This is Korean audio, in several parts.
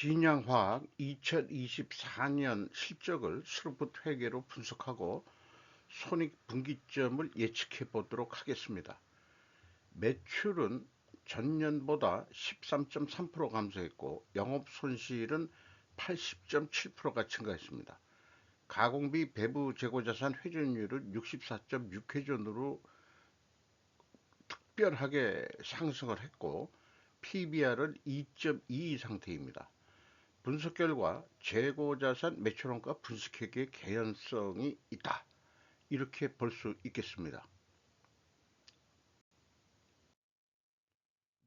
진양화학 2024년 실적을 스루풋 회계로 분석하고 손익분기점을 예측해 보도록 하겠습니다. 매출은 전년보다 13.3% 감소했고 영업손실은 80.7%가 증가했습니다. 가공비 배부 재고자산 회전율은 64.6회전으로 특별하게 상승을 했고 PBR은 2.22 상태입니다. 분석 결과 재고자산 매출원가 분석회계 개연성이 있다. 이렇게 볼 수 있겠습니다.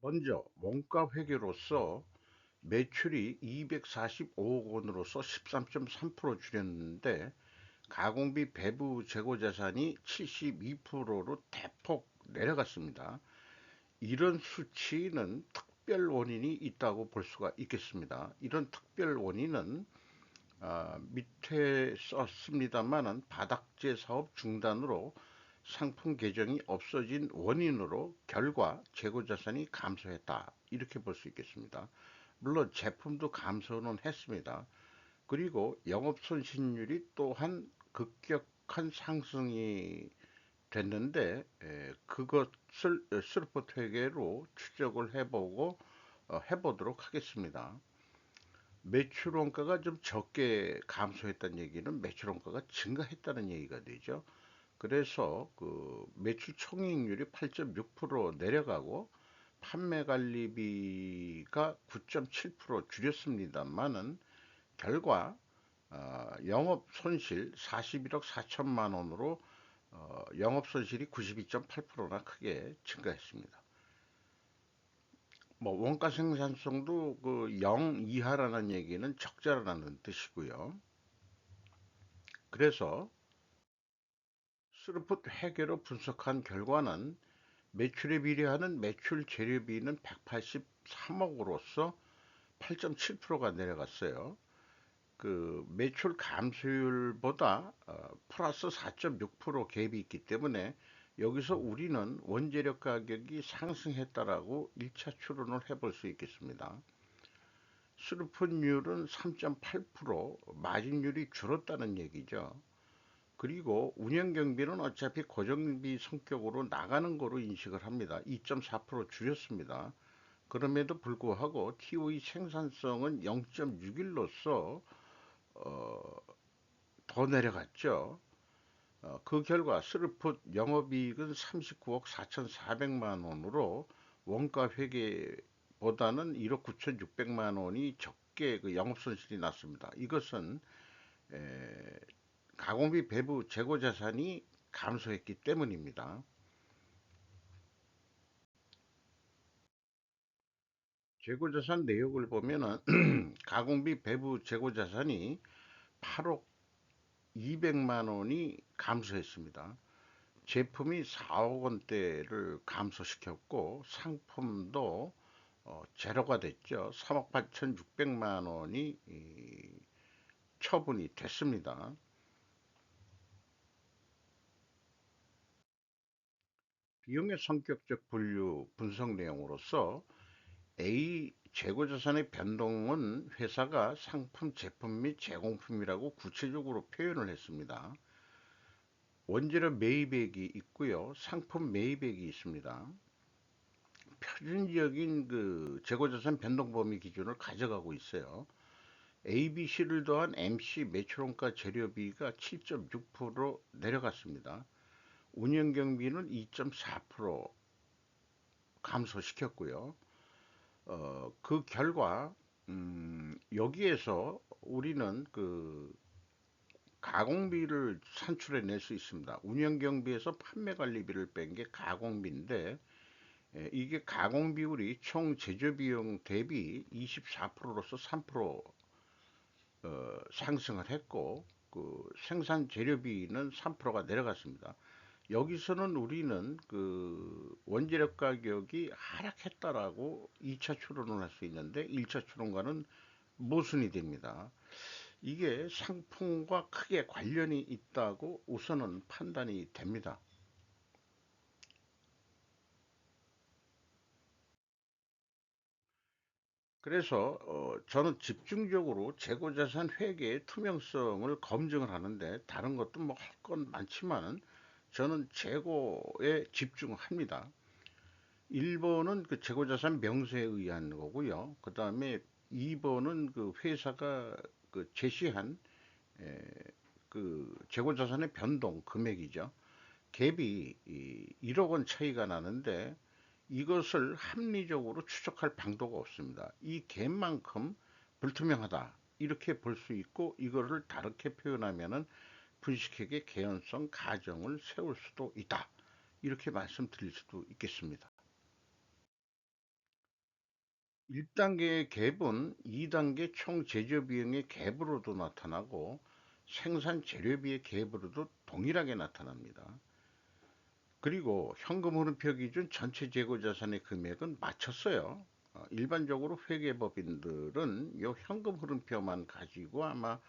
먼저 원가 회계로서 매출이 245억 원으로서 13.3% 줄였는데 가공비 배부 재고자산이 72%로 대폭 내려갔습니다. 이런 수치는 특 별 원인이 있다고 볼 수가 있겠습니다. 이런 특별 원인은 어, 밑에 썼습니다만은 바닥재 사업 중단으로 상품 계정이 없어진 원인으로 결과 재고 자산이 감소했다 이렇게 볼 수 있겠습니다. 물론 제품도 감소는 했습니다. 그리고 영업 손실률이 또한 급격한 상승이 됐는데 그것을 스루퍼 회계로 추적을 해보고 어, 해보도록 하겠습니다. 매출 원가가 좀 적게 감소했다는 얘기는 매출 원가가 증가했다는 얘기가 되죠. 그래서 그 매출 총이익률이 8.6% 내려가고 판매 관리비가 9.7% 줄였습니다만은 결과 어, 영업 손실 41억 4천만 원으로 어, 영업 손실이 92.8%나 크게 증가했습니다. 뭐 원가 생산성도 그 0 이하라는 얘기는 적자라는 뜻이고요. 그래서 스루풋 회계로 분석한 결과는 매출에 비례하는 매출 재료비는 183억으로서 8.7%가 내려갔어요. 그 매출 감소율보다 어, 플러스 4.6% 갭이 있기 때문에 여기서 우리는 원재료 가격이 상승했다라고 1차 추론을 해볼 수 있겠습니다. 수르픈율은 3.8% 마진율이 줄었다는 얘기죠. 그리고 운영경비는 어차피 고정비 성격으로 나가는 거로 인식을 합니다. 2.4% 줄였습니다. 그럼에도 불구하고 TOE 생산성은 0.61로서 어, 더 내려갔죠. 어, 그 결과 스루풋 영업이익은 39억 4,400만 원으로 원가 회계보다는 1억 9,600만 원이 적게 그 영업손실이 났습니다. 이것은 에, 가공비 배부 재고 자산이 감소했기 때문입니다. 재고자산 내역을 보면은 가공비 배부 재고자산이 8억 200만 원이 감소했습니다. 제품이 4억 원대를 감소시켰고 상품도 어, 제로가 됐죠. 3억 8,600만 원이 처분이 됐습니다. 비용의 성격적 분류 분석 내용으로서 A 재고자산의 변동은 회사가 상품, 제품 및 제공품이라고 구체적으로 표현을 했습니다. 원재료 매입액이 있고요. 상품 매입액이 있습니다. 표준적인 그 재고자산 변동 범위 기준을 가져가고 있어요. ABC를 더한 MC 매출원가 재료비가 7.6% 내려갔습니다. 운영경비는 2.4% 감소시켰고요. 어, 그 결과 음, 여기에서 우리는 그 가공비를 산출해 낼 수 있습니다. 운영경비에서 판매관리비를 뺀 게 가공비인데 에, 이게 가공 비율이 총 제조 비용 대비 24%로서 3% 어, 상승을 했고 그 생산 재료비는 3%가 내려갔습니다. 여기서는 우리는 그 원재료 가격이 하락했다라고 2차 추론을 할 수 있는데 1차 추론과는 모순이 됩니다. 이게 상품과 크게 관련이 있다고 우선은 판단이 됩니다. 그래서 어, 저는 집중적으로 재고자산 회계의 투명성을 검증을 하는데 다른 것도 뭐 할 건 많지만은 저는 재고에 집중합니다. 1번은 그 재고자산 명세에 의한 거고요. 그 다음에 2번은 그 회사가 그 제시한 에, 그 재고자산의 변동 금액이죠. 갭이 1억 원 차이가 나는데 이것을 합리적으로 추적할 방도가 없습니다. 이 갭만큼 불투명하다. 이렇게 볼 수 있고 이거를 다르게 표현하면은 분식회계 개연성 가정을 세울 수도 있다. 이렇게 말씀드릴 수도 있겠습니다. 1단계의 갭은 2단계 총 제조 비용의 갭으로도 나타나고 생산 재료비의 갭으로도 동일하게 나타납니다. 그리고 현금 흐름표 기준 전체 재고 자산의 금액은 맞췄어요. 어, 일반적으로 회계법인들은 이 현금 흐름표만 가지고 아마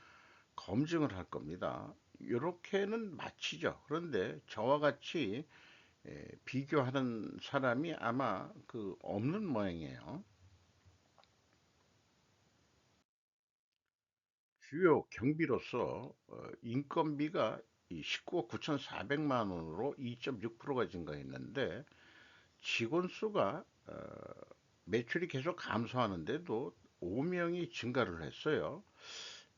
검증을 할 겁니다. 이렇게는 맞히죠. 그런데 저와 같이 비교하는 사람이 아마 그 없는 모양이에요. 주요 경비로서 어, 인건비가 19억 9,400만 원으로 2.6%가 증가했는데 직원 수가 어, 매출이 계속 감소하는데도 5명이 증가를 했어요.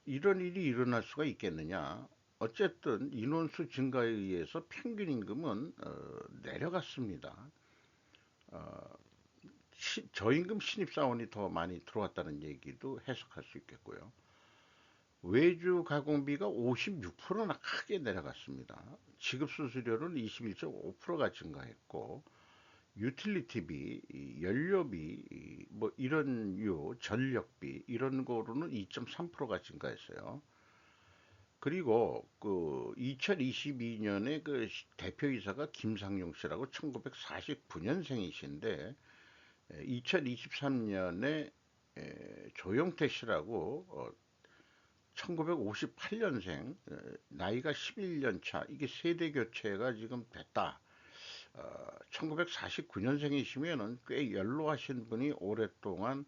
이런 일이 일어날 수가 있겠느냐? 어쨌든 인원수 증가에 의해서 평균 임금은 어, 내려갔습니다. 어, 시, 저임금 신입사원이 더 많이 들어왔다는 얘기도 해석할 수 있겠고요. 외주 가공비가 56%나 크게 내려갔습니다. 지급수수료는 21.5%가 증가했고 유틸리티비, 연료비, 뭐 이런 유, 전력비 이런 거로는 2.3%가 증가했어요. 그리고 그 2022년에 그 대표이사가 김상용 씨라고 1949년생이신데 2023년에 조영태 씨라고 어, 1958년생 나이가 11년 차 이게 세대 교체가 지금 됐다. 어, 1949년생이시면은 꽤 연로하신 분이 오랫동안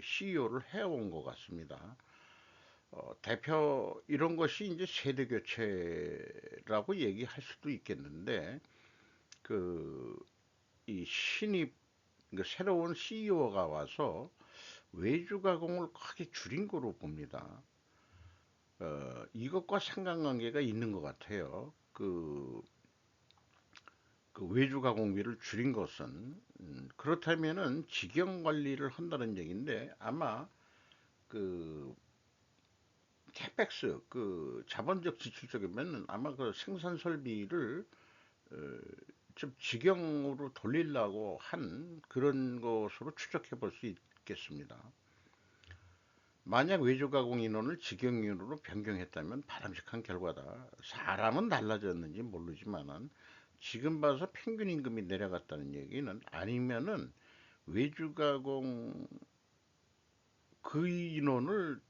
CEO를 해온 것 같습니다. 어, 대표 이런 것이 이제 세대 교체라고 얘기할 수도 있겠는데 그 이 신입 그 새로운 CEO가 와서 외주 가공을 크게 줄인 거로 봅니다. 어, 이것과 상관관계가 있는 것 같아요. 그, 그 외주 가공비를 줄인 것은 음, 그렇다면은 직영 관리를 한다는 얘기인데 아마 그 캐펙스 그 자본적 지출 적이면 아마 그 생산 설비를 어, 좀 직영으로 돌리려고 한 그런 것으로 추적해 볼 수 있겠습니다. 만약 외주 가공 인원을 직영인으로 변경했다면 바람직한 결과다. 사람은 달라졌는지 모르지만은 지금 봐서 평균 임금이 내려갔다는 얘기는 아니면은 외주 가공 그 인원을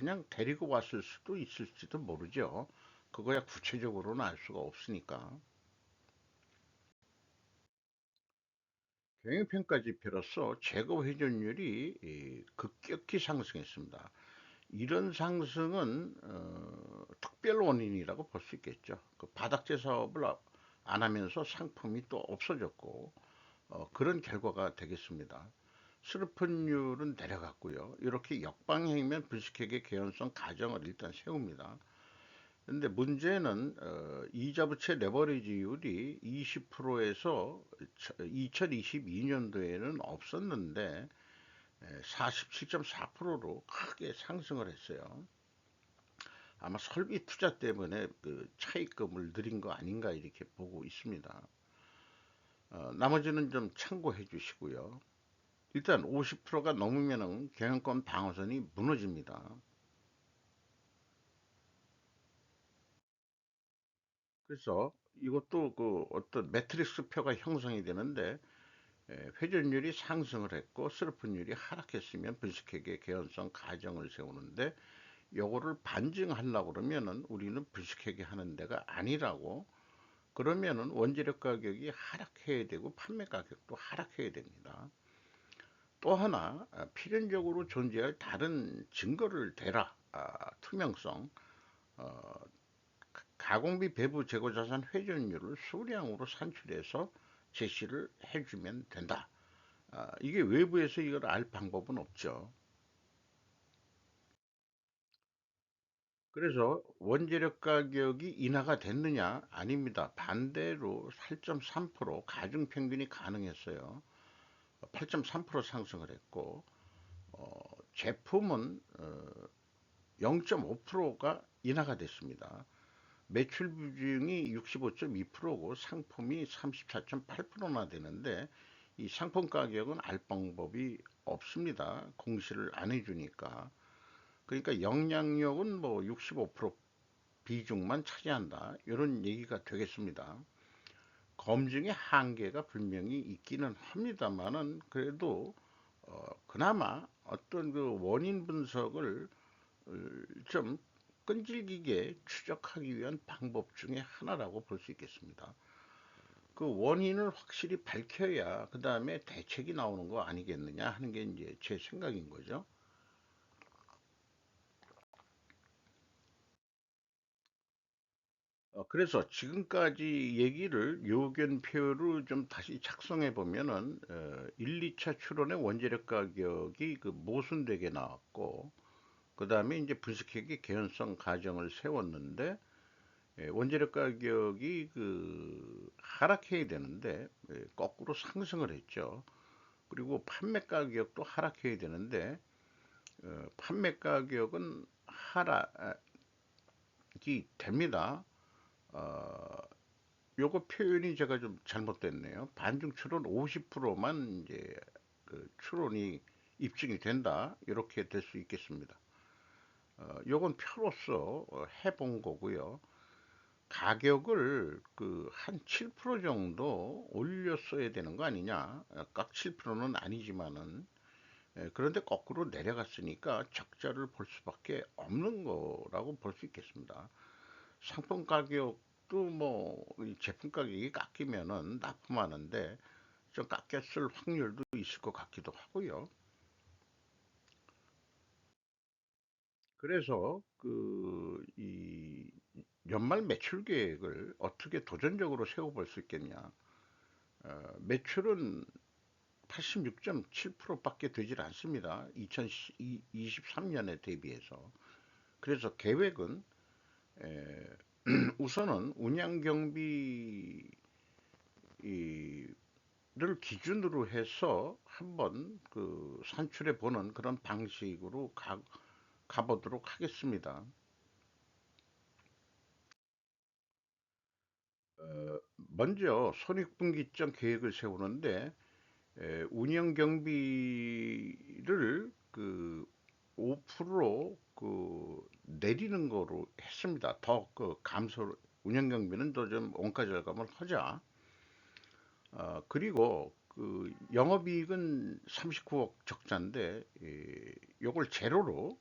그냥 데리고 왔을 수도 있을지도 모르죠. 그거야 구체적으로는 알 수가 없으니까. 경영평가 지표로서 재고 회전율이 급격히 상승했습니다. 이런 상승은 어, 특별 원인이라고 볼 수 있겠죠. 그 바닥재 사업을 안 하면서 상품이 또 없어졌고 어, 그런 결과가 되겠습니다. 수르픈율은 내려갔고요. 이렇게 역방향이면 불식회계 개연성 가정을 일단 세웁니다. 근데 문제는 어, 이자 부채 레버리지율이 20%에서 2022년도에는 없었는데 47.4%로 크게 상승을 했어요. 아마 설비 투자 때문에 그 차익금을 늘린 거 아닌가 이렇게 보고 있습니다. 어, 나머지는 좀 참고해 주시고요. 일단 50%가 넘으면 경영권 방어선이 무너집니다. 그래서 이것도 그 어떤 매트릭스 표가 형성이 되는데 회전율이 상승을 했고 슬로픈율이 하락했으면 분식회계 개연성 가정을 세우는데 요거를 반증하려고 그러면은 우리는 분식회계 하는 데가 아니라고 그러면은 원재료 가격이 하락해야 되고 판매 가격도 하락해야 됩니다. 또 하나 아, 필연적으로 존재할 다른 증거를 대라 아, 투명성 어, 가공비 배부 재고자산 회전율을 수량으로 산출해서 제시를 해주면 된다. 아, 이게 외부에서 이걸 알 방법은 없죠. 그래서 원재료 가격이 인하가 됐느냐? 아닙니다. 반대로 8.3% 가중평균이 가능했어요. 8.3% 상승을 했고 어, 제품은 어, 0.5%가 인하가 됐습니다. 매출 비중이 65.2%고 상품이 34.8%나 되는데 이 상품 가격은 알 방법이 없습니다. 공시를 안 해주니까. 그러니까 영향력은 뭐 65% 비중만 차지한다. 이런 얘기가 되겠습니다. 검증의 한계가 분명히 있기는 합니다만은 그래도 어, 그나마 어떤 그 원인 분석을 어, 좀 끈질기게 추적하기 위한 방법 중에 하나라고 볼 수 있겠습니다. 그 원인을 확실히 밝혀야 그 다음에 대책이 나오는 거 아니겠느냐 하는 게 이제 제 생각인 거죠. 어, 그래서 지금까지 얘기를 요견표로 좀 다시 작성해 보면은 어, 1, 2차 추론의 원재력 가격이 그 모순되게 나왔고 그 다음에 이제 분석회계 개연성 가정을 세웠는데 예, 원재력 가격이 그 하락해야 되는데 예, 거꾸로 상승을 했죠. 그리고 판매 가격도 하락해야 되는데 어, 판매 가격은 하락이 됩니다. 어, 요거 표현이 제가 좀 잘못됐네요. 반중 추론 50%만 이제 그 추론이 입증이 된다. 이렇게 될 수 있겠습니다. 어, 요건 표로서 어, 해본 거고요. 가격을 그 한 7% 정도 올렸어야 되는 거 아니냐? 어, 깍 7%는 아니지만은 예, 그런데 거꾸로 내려갔으니까 적자를 볼 수밖에 없는 거라고 볼 수 있겠습니다. 상품 가격도 뭐 제품 가격이 깎이면은 납품하는데 좀 깎였을 확률도 있을 것 같기도 하고요. 그래서 그 이 연말 매출 계획을 어떻게 도전적으로 세워볼 수 있겠냐? 어, 매출은 86.7%밖에 되질 않습니다. 2023년에 대비해서. 그래서 계획은 우선은 운영 경비를 기준으로 해서 한번 그 산출해 보는 그런 방식으로 가, 가보도록 하겠습니다. 어, 먼저 손익분기점 계획을 세우는데 운영 경비를 그 5%그 내리는 거로 했습니다. 더 그 감소 운영 경비는 더 좀 원가 절감을 하자. 어, 그리고 그 영업이익은 39억 적자인데 예, 요걸 제로로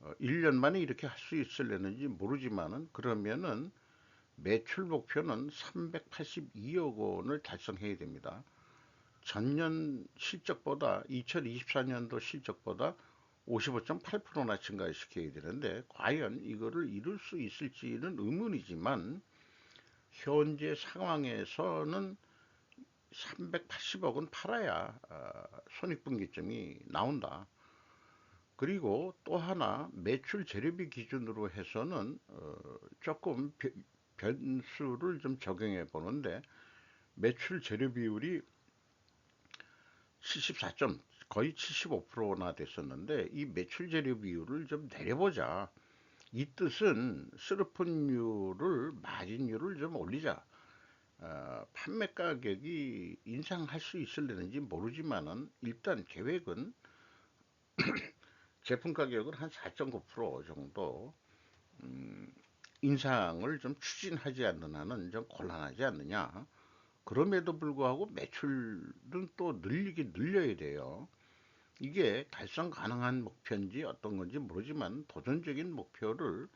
어, 1년 만에 이렇게 할 수 있을려는지 모르지만은 그러면은 매출 목표는 382억 원을 달성해야 됩니다. 전년 실적보다 2024년도 실적보다 55.8%나 증가시켜야 되는데 과연 이거를 이룰 수 있을지는 의문이지만 현재 상황에서는 380억은 팔아야 어, 손익분기점이 나온다. 그리고 또 하나 매출 재료비 기준으로 해서는 어, 조금 변수를 좀 적용해 보는데 매출 재료 비율이 74점 거의 75%나 됐었는데 이 매출 재료 비율을 좀 내려보자. 이 뜻은 스르폰율을 마진율을 좀 올리자. 어, 판매 가격이 인상할 수 있을려는지 모르지만은 일단 계획은 제품 가격을 한 4.9% 정도 음, 인상을 좀 추진하지 않는 한은 좀 곤란하지 않느냐. 그럼에도 불구하고 매출은 또 늘리기 늘려야 돼요. 이게 달성 가능한 목표인지 어떤 건지 모르지만 도전적인 목표를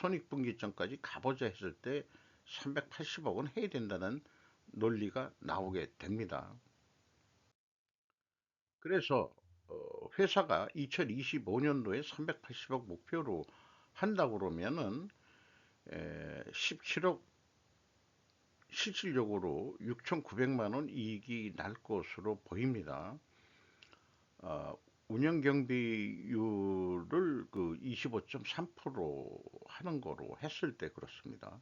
손익분기점까지 가보자 했을 때 380억은 해야 된다는 논리가 나오게 됩니다. 그래서 어, 회사가 2025년도에 380억 목표로 한다 그러면은 17억 실질적으로 6,900만 원 이익이 날 것으로 보입니다. 어, 운영 경비율을 그 25.3% 하는 거로 했을 때 그렇습니다.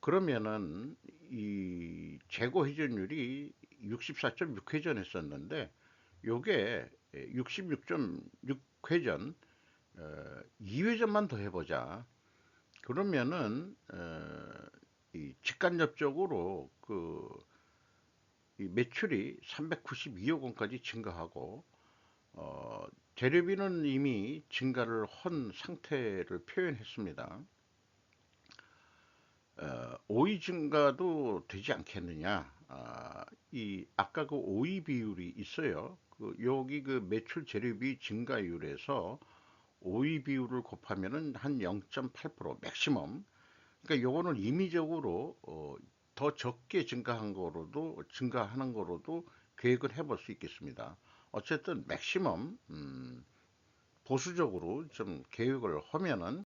그러면은 이 재고 회전율이 64.6 회전 했었는데 요게 66.6 회전 어, 2회전만 더 해보자. 그러면은 어, 이 직간접적으로 그 매출이 392억 원까지 증가하고 어, 재료비는 이미 증가를 한 상태를 표현했습니다. 어, 오이 증가도 되지 않겠느냐. 아, 이 아까 그 오이 비율이 있어요. 그 여기 그 매출 재료비 증가율에서 오이 비율을 곱하면은 한 0.8% 맥시멈. 그러니까 요거는 임의적으로 어, 더 적게 증가한 거로도 증가하는 거로도 계획을 해볼 수 있겠습니다. 어쨌든 맥시멈 음, 보수적으로 좀 계획을 하면은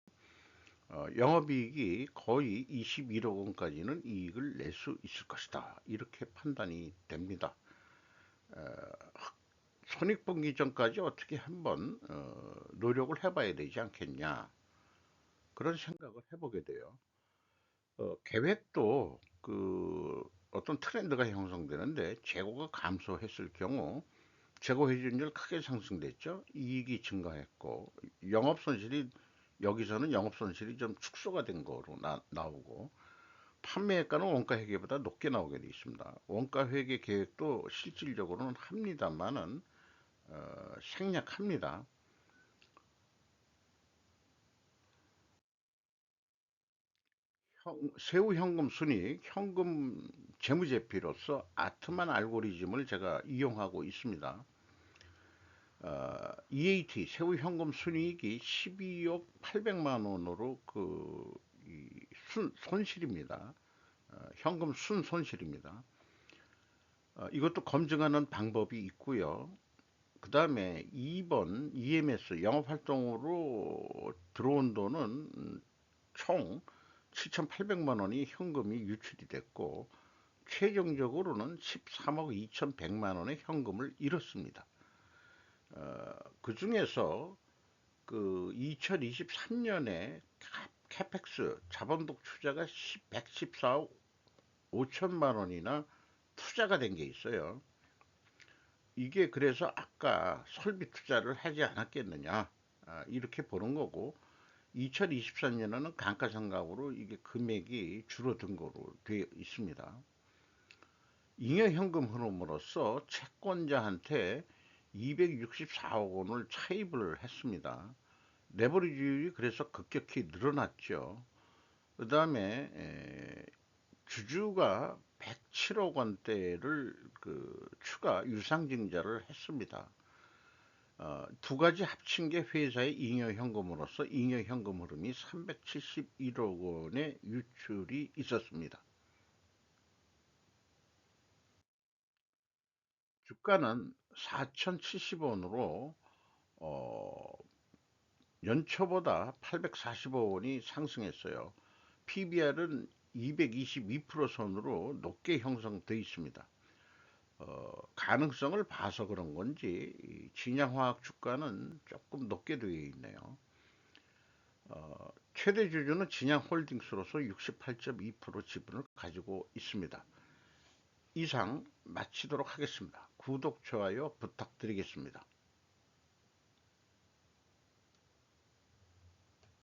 어, 영업이익이 거의 21억 원까지는 이익을 낼 수 있을 것이다. 이렇게 판단이 됩니다. 어, 손익분기 전까지 어떻게 한번 어, 노력을 해봐야 되지 않겠냐 그런 생각을 해보게 돼요. 어, 계획도 그 어떤 트렌드가 형성되는데 재고가 감소했을 경우 재고 회전율 크게 상승됐죠. 이익이 증가했고 영업 손실이 여기서는 영업 손실이 좀 축소가 된 거로 나, 나오고 판매가는 원가 회계보다 높게 나오게 되어 있습니다. 원가 회계 계획도 실질적으로는 합니다만은 어, 생략합니다. 세후 현금 순익, 현금 재무제표로서 아트만 알고리즘을 제가 이용하고 있습니다. 어, EAT 세후 현금 순이익이 12억 800만 원으로 그 순, 손실입니다. 어, 현금 순 손실입니다. 어, 이것도 검증하는 방법이 있고요. 그 다음에 2번 EMS 영업활동으로 들어온 돈은 총 7,800만 원이 현금이 유출이 됐고 최종적으로는 13억 2,100만 원의 현금을 잃었습니다. 어, 그 중에서 그 2023년에 캐펙스 자본독 투자가 114억 5천만 원이나 투자가 된 게 있어요. 이게 그래서 아까 설비 투자를 하지 않았겠느냐 아, 이렇게 보는 거고 2024년에는 감가상각으로 이게 금액이 줄어든 거로 되어 있습니다. 잉여현금 흐름으로써 채권자한테 264억 원을 차입을 했습니다. 레버리지율이 그래서 급격히 늘어났죠. 그 다음에 주주가 107억 원대를 그 추가 유상증자를 했습니다. 어, 두 가지 합친 게 회사의 잉여현금으로서 잉여현금 흐름이 371억 원의 유출이 있었습니다. 주가는 4,070원으로 어, 연초보다 845원이 상승했어요. PBR은 222% 선으로 높게 형성되어 있습니다. 어, 가능성을 봐서 그런 건지 진양화학 주가는 조금 높게 되어 있네요. 어, 최대 주주는 진양홀딩스로서 68.2% 지분을 가지고 있습니다. 이상 마치도록 하겠습니다. 구독, 좋아요 부탁드리겠습니다.